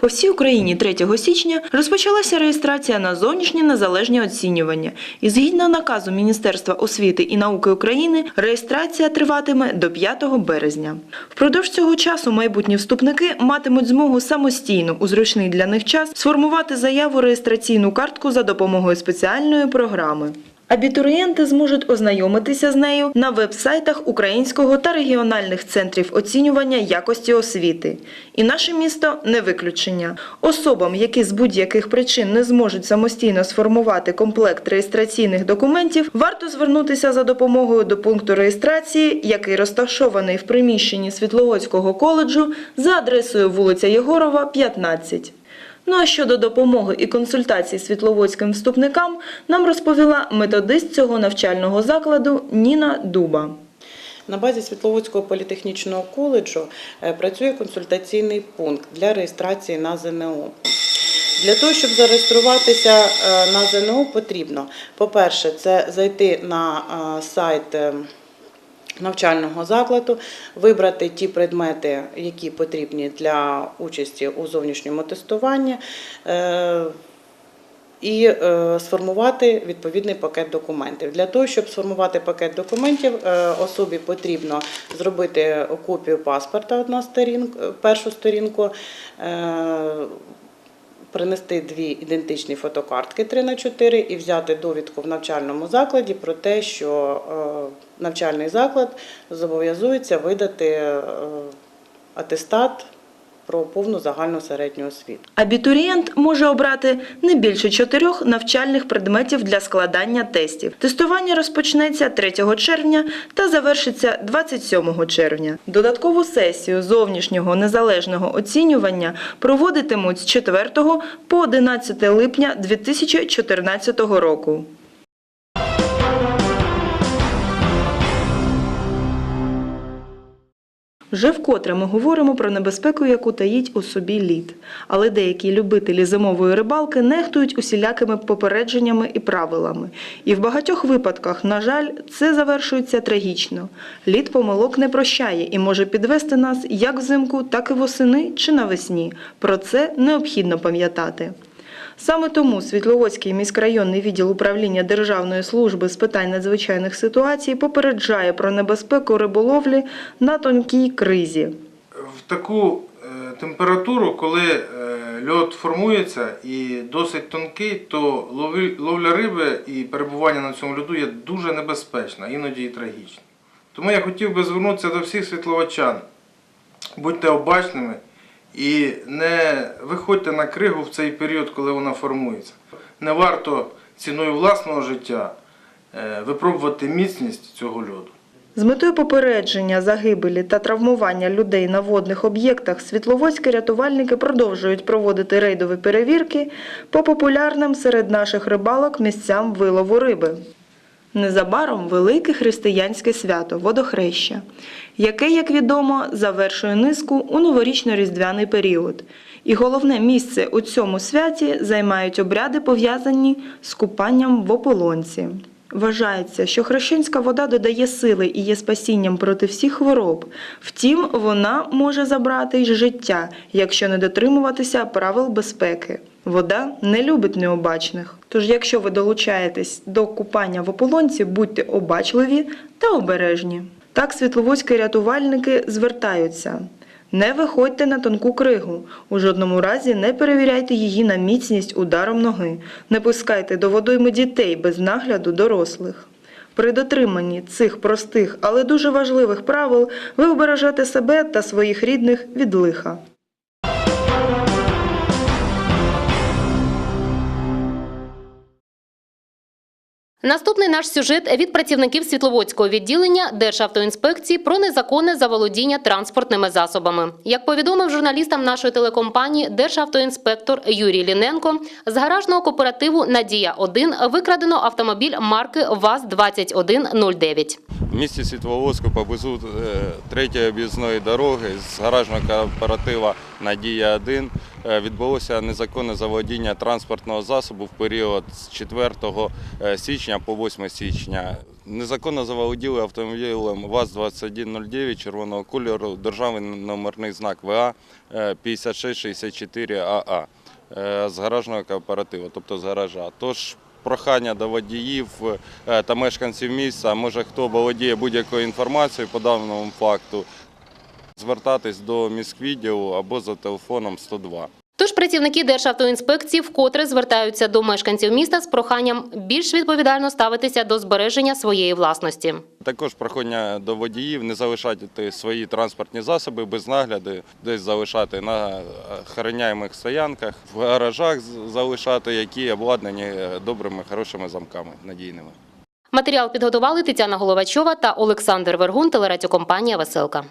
По всій Україні 3 січня розпочалася реєстрація на зовнішнє незалежне оцінювання. І згідно наказу Міністерства освіти і науки України, реєстрація триватиме до 5 березня. Впродовж цього часу майбутні вступники матимуть змогу самостійно у зручний для них час сформувати заяву реєстраційну картку за допомогою спеціальної програми. Абітурієнти зможуть ознайомитися з нею на веб-сайтах українського та регіональних центрів оцінювання якості освіти. І наше місто не виключення. Особам, які з будь-яких причин не зможуть самостійно сформувати комплект реєстраційних документів, варто звернутися за допомогою до пункту реєстрації, який розташований в приміщенні Світловодського коледжу за адресою вулиця Єгорова, 15. Ну а щодо допомоги і консультацій світловодським вступникам, нам розповіла методист цього навчального закладу Ніна Дуба. На базі Світловодського політехнічного коледжу е, працює консультаційний пункт для реєстрації на ЗНО. Для того, щоб зареєструватися е, на ЗНО, потрібно, по-перше, це зайти на е, сайт навчального закладу, вибрати ті предмети, які потрібні для участі у зовнішньому тестуванні. е, і е, сформувати відповідний пакет документів. Для того, щоб сформувати пакет документів, е, особі потрібно зробити копію паспорта одна сторінка, першу сторінку. Принести дві ідентичні фотокартки 3 на 4 і взяти довідку в навчальному закладі про те, що е, навчальний заклад зобов'язується видати е, атестат про повну загальну середню освіту. Абітурієнт може обрати не більше чотирьох навчальних предметів для складання тестів. Тестування розпочнеться 3 червня та завершиться 27 червня. Додаткову сесію зовнішнього незалежного оцінювання проводитимуть з 4 по 11 липня 2014 року. Вже вкотре ми говоримо про небезпеку, яку таїть у собі лід. Але деякі любителі зимової рибалки нехтують усілякими попередженнями і правилами. І в багатьох випадках, на жаль, це завершується трагічно. Лід помилок не прощає і може підвести нас як взимку, так і восени чи навесні. Про це необхідно пам'ятати. Саме тому Світловодський міськрайонний відділ управління Державної служби з питань надзвичайних ситуацій попереджає про небезпеку риболовлі на тонкій кризі. в таку е, температуру, коли е, льод формується і досить тонкий, то ловля риби і перебування на цьому льоду є дуже небезпечна, іноді і трагічна. Тому я хотів би звернутися до всіх світловачан. Будьте обачними і не виходьте на кригу в цей період, коли вона формується. Не варто ціною власного життя е, випробувати міцність цього льоду. З метою попередження загибелі та травмування людей на водних об'єктах світловодські рятувальники продовжують проводити рейдові перевірки по популярним серед наших рибалок місцям вилову риби. Незабаром велике християнське свято водохреща, яке, як відомо, завершує низку у новорічно-різдвяний період. І головне місце у цьому святі займають обряди, пов'язані з купанням в ополонці. Вважається, що хрещенська вода додає сили і є спасінням проти всіх хвороб. Втім, вона може забрати й життя, якщо не дотримуватися правил безпеки. Вода не любить необачних. Тож, якщо ви долучаєтесь до купання в ополонці, будьте обачливі та обережні. Так світловодські рятувальники звертаються. Не виходьте на тонку кригу. У жодному разі не перевіряйте її на міцність ударом ноги. Не пускайте до водойми дітей без нагляду дорослих. При дотриманні цих простих, але дуже важливих правил ви обережете себе та своїх рідних від лиха. Наступний наш сюжет від працівників Світловодського відділення Державтоінспекції про незаконне заволодіння транспортними засобами. Як повідомив журналістам нашої телекомпанії Державтоінспектор Юрій Ліненко, з гаражного кооперативу Надія 1 викрадено автомобіль марки ВАЗ-2109. В місті Світловодську поблизу е, третьої об'їзної дороги з гаражного кооператива Надія 1 е, відбулося незаконне заволодіння транспортного засобу в період з 4 е, січня по 8 січня. Незаконно заволоділи автомобілем ВАЗ-2109 червоного кольору, державний номерний знак ВА е, 5664АА е, з гаражного кооперативу, тобто з гаража. Тож прохання до водіїв е, та мешканців міста, може хто володіє будь-якою інформацією по даному факту, звертатись до міськвідділу або за телефоном 102. Тож працівники Державтоінспекції вкотре звертаються до мешканців міста з проханням більш відповідально ставитися до збереження своєї власності. Також прохання до водіїв не залишати свої транспортні засоби без нагляду, десь залишати на охороняємих стоянках, в гаражах залишати, які обладнані е, добрими, хорошими замками надійними. Матеріал підготували Тетяна Головачова та Олександр Вергун, телерадіокомпанія Веселка.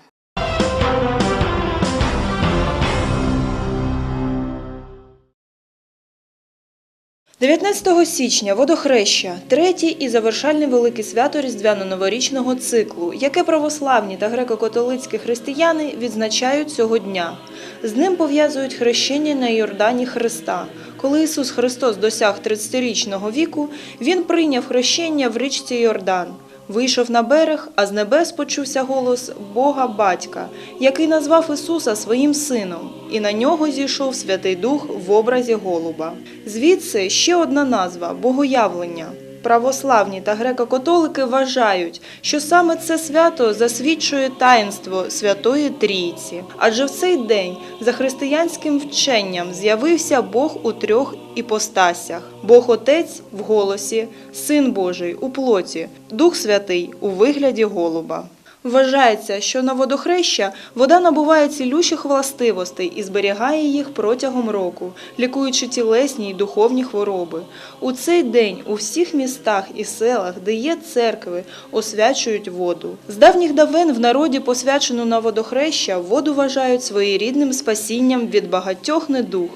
19 січня водохреща третє і завершальне велике свято різдвяно-новорічного циклу, яке православні та греко-католицькі християни відзначають цього дня. З ним пов'язують хрещення на Йордані Христа. Коли Ісус Христос досяг 30-річного віку, він прийняв хрещення в річці Йордан. Вийшов на берег, а з небес почувся голос Бога Батька, який назвав Ісуса своїм сином, і на нього зійшов Святий Дух в образі голуба. Звідси ще одна назва Богоявлення. Православні та греко-католики вважають, що саме це свято засвідчує таїнство Святої Трійці, адже в цей день за християнським вченням з'явився Бог у трьох іпостасях: Бог Отець в голосі, Син Божий у плоті, Дух Святий у вигляді голуба. Вважається, що на водохреща вода набуває цілющих властивостей і зберігає їх протягом року, лікуючи тілесні й духовні хвороби. У цей день у всіх містах і селах, де є церкви, освячують воду. З давніх давен в народі, посвячену на водохреща, воду вважають своєрідним спасінням від багатьох недуг.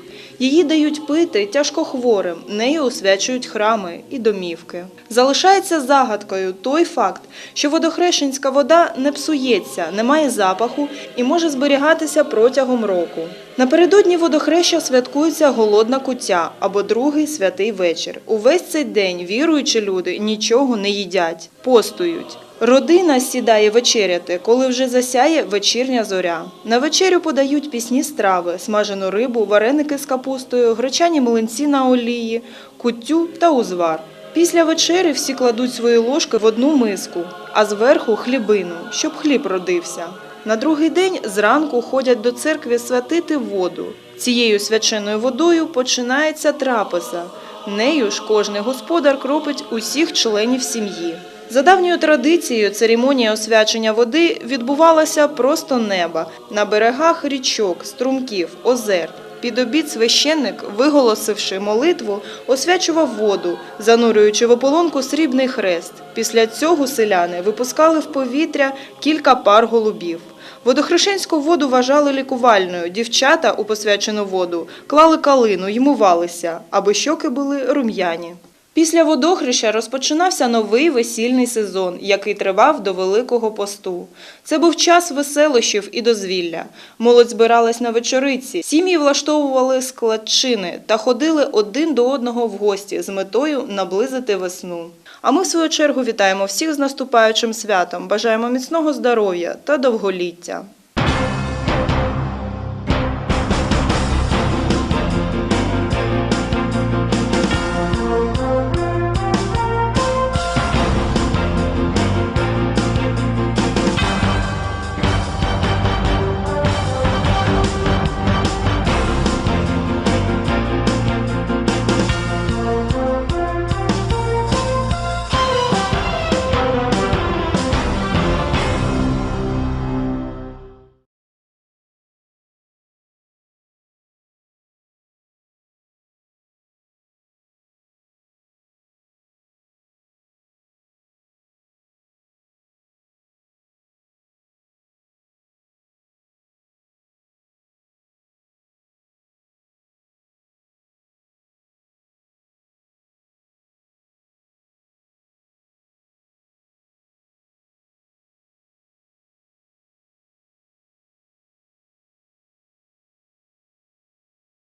Її дають пити тяжкохворим, нею освячують храми і домівки. Залишається загадкою той факт, що водохрещенська вода не псується, не має запаху і може зберігатися протягом року. Напередодні водохреща святкується голодна куття або другий святий вечір. Увесь цей день віруючі люди нічого не їдять, постують. Родина сідає вечеряти, коли вже засяє вечірня зоря. На вечерю подають пісні страви, смажену рибу, вареники з капустою, гречані млинці на олії, куттю та узвар. Після вечері всі кладуть свої ложки в одну миску, а зверху хлібину, щоб хліб родився. На другий день зранку ходять до церкви святити воду. Цією свяченою водою починається трапеза. Нею ж кожний господар кропить усіх членів сім'ї. За давньою традицією, церемонія освячення води відбувалася просто неба на берегах річок, струмків, озер. Під обід священник, виголосивши молитву, освячував воду, занурюючи в ополонку срібний хрест. Після цього селяни випускали в повітря кілька пар голубів. Водохрещенську воду вважали лікувальною. Дівчата у посвячену воду клали калину й мувалися, аби щоки були рум'яні. Після водохреща розпочинався новий весільний сезон, який тривав до Великого посту. Це був час веселощів і дозвілля. Молодь збиралась на вечориці, сім'ї влаштовували складчини та ходили один до одного в гості з метою наблизити весну. А ми, в свою чергу, вітаємо всіх з наступаючим святом, бажаємо міцного здоров'я та довголіття.